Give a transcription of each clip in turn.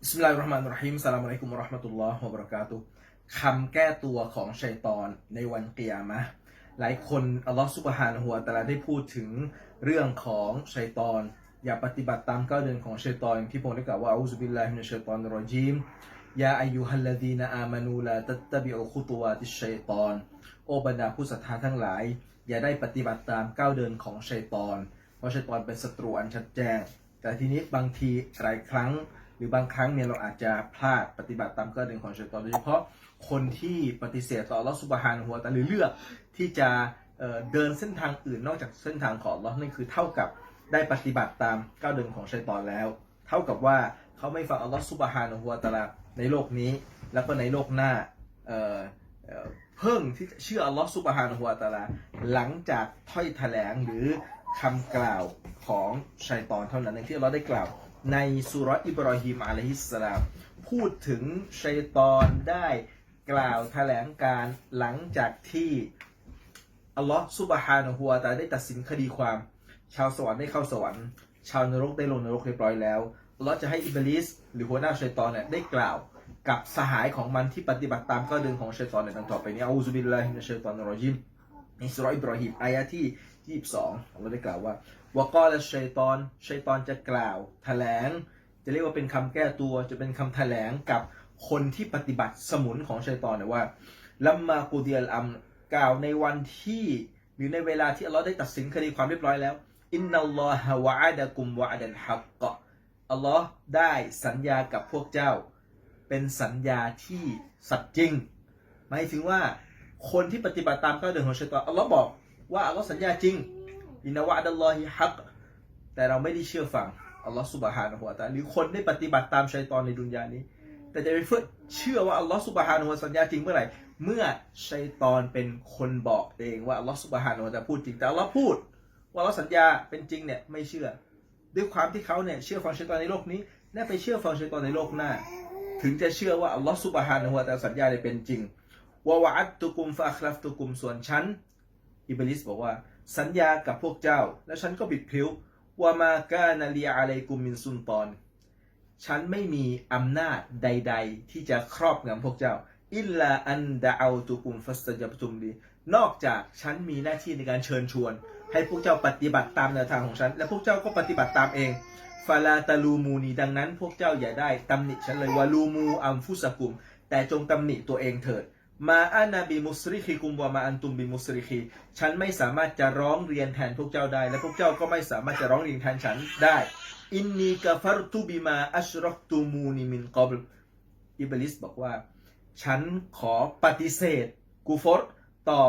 บิสมิลลาฮิรเราะห์มานิรเราะฮีมสลามอะลัยกุมวะเราะห์มะตุลลอฮ์วะบะเราะกาตุคำแก้ตัวของชัยตอนในวันกิยามะหลายคนอัลลอฮ์ซุบฮานะฮูวะตะอาลาได้พูดถึงเรื่องของชัยตอน อย่าปฏิบัติตามก้าวเดินของชัยตอนอย่างที่ได้กล่าวว่าอูซุบิลลาฮิมินัชชัยตอนรเราะญีมยาอายุฮัลลดีนอามานูลาตัตตะบิอุคุตวาติชชัยตอน โอบรรดาผู้ศรัทธาทั้งหลาย อย่าได้ปฏิบัติตามก้าวเดินของชัยตอน เพราะชัยตอนเป็นศัตรูอันชัดแจ้ง แต่ทีนี้บางทีหลายครั้ง หรือบางครั้งเนี่ยเราอาจจะพลาดปฏิบัติตามก้าวเดินของชัยตอนโดยเฉพาะคนที่ปฏิเสธต่ออัลลอฮฺสุบฮานะฮูวตะอาหรือเลือกที่จะเเดินเส้นทางอื่นนอกจากเส้นทางของอัลลอฮ์นั่นคือเท่ากับได้ปฏิบัติตามก้าวเดินของชัยตอนแล้ว เท่ากับว่าเขาไม่ฟังอัลลอฮฺสุบฮานะฮูวตะอาลาในโลกนี้ แล้วก็ในโลกหน้าเเเพิ่งที่เชื่ออัลลอฮฺสุบฮานะฮูวตะอาลาหลังจากถ้อยแถลงหรือ คำกล่าวของชัยตอนเท่านั้นองที่อัลลอฮ์ได้กล่าว ในสุรอิบรอฮิมอะลัยฮิสสลามพูดถึงชัยตอนได้กล่าวแถลงการหลังจากที่อัลลอฮ์ซุบฮานะฮูวตาได้ตัดสินคดีความ ชาวสวรรค์ได้เข้าสวรรค์ ชาวนรกได้ลงนรกเรียบร้อยแล้วอัลลอฮ์จะให้อิบลิสหรือหัวหน้าชัยตอนเนี่ยได้กล่าวกับสหายของมันที่ปฏิบัติตามข้อเดินของชัยตอนในดังต่อไปนี้อูซุบิลลาฮิมินัชชัยตอนรอญิมในสุรอิบรอฮิมอายะที่ 22อัลลอฮ์ได้กล่าวว่าวกอและชัยตอนชัยตอนจะกล่าวแถลง จะเรียกว่าเป็นคำแก้ตัวจะเป็นคำแถลงกับคนที่ปฏิบัติสมุนของชัยตอนเนี่ยว่าลัมมากูเดียลอัมกล่าวในวันที่หรือในเวลาที่อัลลอฮ์ได้ตัดสินคดีความเรียบร้อยแล้วอินนัลลอฮะวะอาดะกุมวะอาดันฮักกะอัลลอฮ์ได้สัญญากับพวกเจ้า เป็นสัญญาที่สัตย์จริงหมายถึงว่าคนที่ปฏิบัติตามก้าวเดินของชัยตอนอัลลอฮ์บอก ว่าอัลลอฮ์สัญญาจริงอินนาวะอัลลอฮิฮักแต่เราไม่ได้เชื่อฟังอัลลอฮ์สุบฮานะฮูวะตะอาหรือคนได้ปฏิบัติตามชัยตอนในดุนยานี้ แต่จะไปเพื่อเชื่อว่าอัลลอฮ์สุบฮานะฮูวาสัญญาจริงเมื่อไหร่เมื่อชัยตอนเป็นคนบอกเองว่าอัลลอฮ์สุบฮานะฮูวะตะอาพูดจริงแต่อัลลอฮ์พูด ว่าอัลลอฮ์สัญญาเป็นจริงเนี่ยไม่เชื่อ ด้วยความที่เขาเนี่ยเชื่อฟังชัยตอนในโลกนี้น่าไปเชื่อฟังชัยตอนในโลกหน้า ถึงจะเชื่อว่าอัลลอฮ์สุบฮานะฮูวะตะอาสัญญาได้เป็นจริงวะวะอัตตุกุมฟะอัคลัฟตุกุมส่วนฉัน อิบลิสบอกว่า สัญญากับพวกเจ้า และฉันก็บิดพลิ้วว่ามากานาลีอะลัยกุมมินซุนตอน ฉันไม่มีอำนาจใด ๆ ที่จะครอบงำพวกเจ้า อิลลาอันดะเอาตุกุมฟัสตจับตุมดีนอกจากฉันมีหน้าที่ในการเชิญชวน ให้พวกเจ้าปฏิบัติตามแนวทางของฉัน และพวกเจ้าก็ปฏิบัติตามเองฟาลาตาลูมูนีดังนั้นพวกเจ้าอย่าได้ตำหนิฉันเลยวาลูมูอัมฟุสกุม แต่จงตำหนิตัวเองเถิด มาอานาบีมุสริคีกุมวามาอันตุมบีมุสริคีฉันไม่สามารถจะร้องเรียนแทนพวกเจ้าได้ และพวกเจ้าก็ไม่สามารถจะร้องเรียนแทนฉันได้ อินนีกาฟารตุบิมาอัชรักตูมูนีมินกอบลอิบลิสบอกว่า ฉันขอปฏิเสธกูฟรต่อ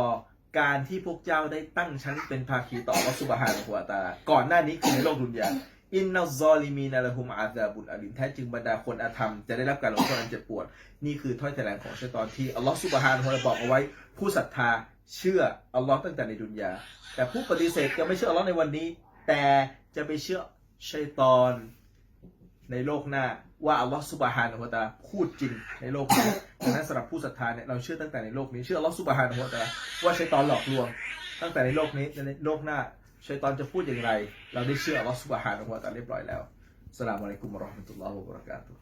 การที่พวกเจ้าได้ตั้งฉันเป็นภาคีต่อวัสุบฮานะฮูวตา ก่อนหน้านี้คือในโลกดุนยา อินนัซอลิมีนาละฮุมอาซาบุนอาลิมแท้จริงบรรดาคนอาธรรมจะได้รับการลงโทษอันเจ็บปวด นี่คือถ้อยแถลงของชัยตอนที่อัลลอฮฺสุบฮานฮูวะตะอาลบอกเอาไว้ ผู้ศรัทธาเชื่ออัลลอฮ์ตั้งแต่ในดุนยา แต่ผู้ปฏิเสธจะไม่เชื่ออัลลอฮ์ในวันนี้ แต่จะไปเชื่อชัยตอนในโลกหน้าว่าอัลลอฮฺสุบฮานะฮูวะตาพูดจริงในโลกนี้ดังนั้นสำหรับผู้ศรัทธาเนี่ยเราเชื่อตั้งแต่ในโลกนี้เชื่ออัลลอฮฺสุบฮานะฮูวะตาว่าชัยตอนหลอกลวง ตั้งแต่ในโลกนี้ในโลกหน้า ชัยตอนจะพูดอย่างไร เราได้เชื่ออัลลอฮฺสุบฮานะฮูวะตะอาลาเรียบร้อยแล้วสลามอะลัยกุมรอฮ์มะตุลลอฮ์วะบะเราะกาตุฮ์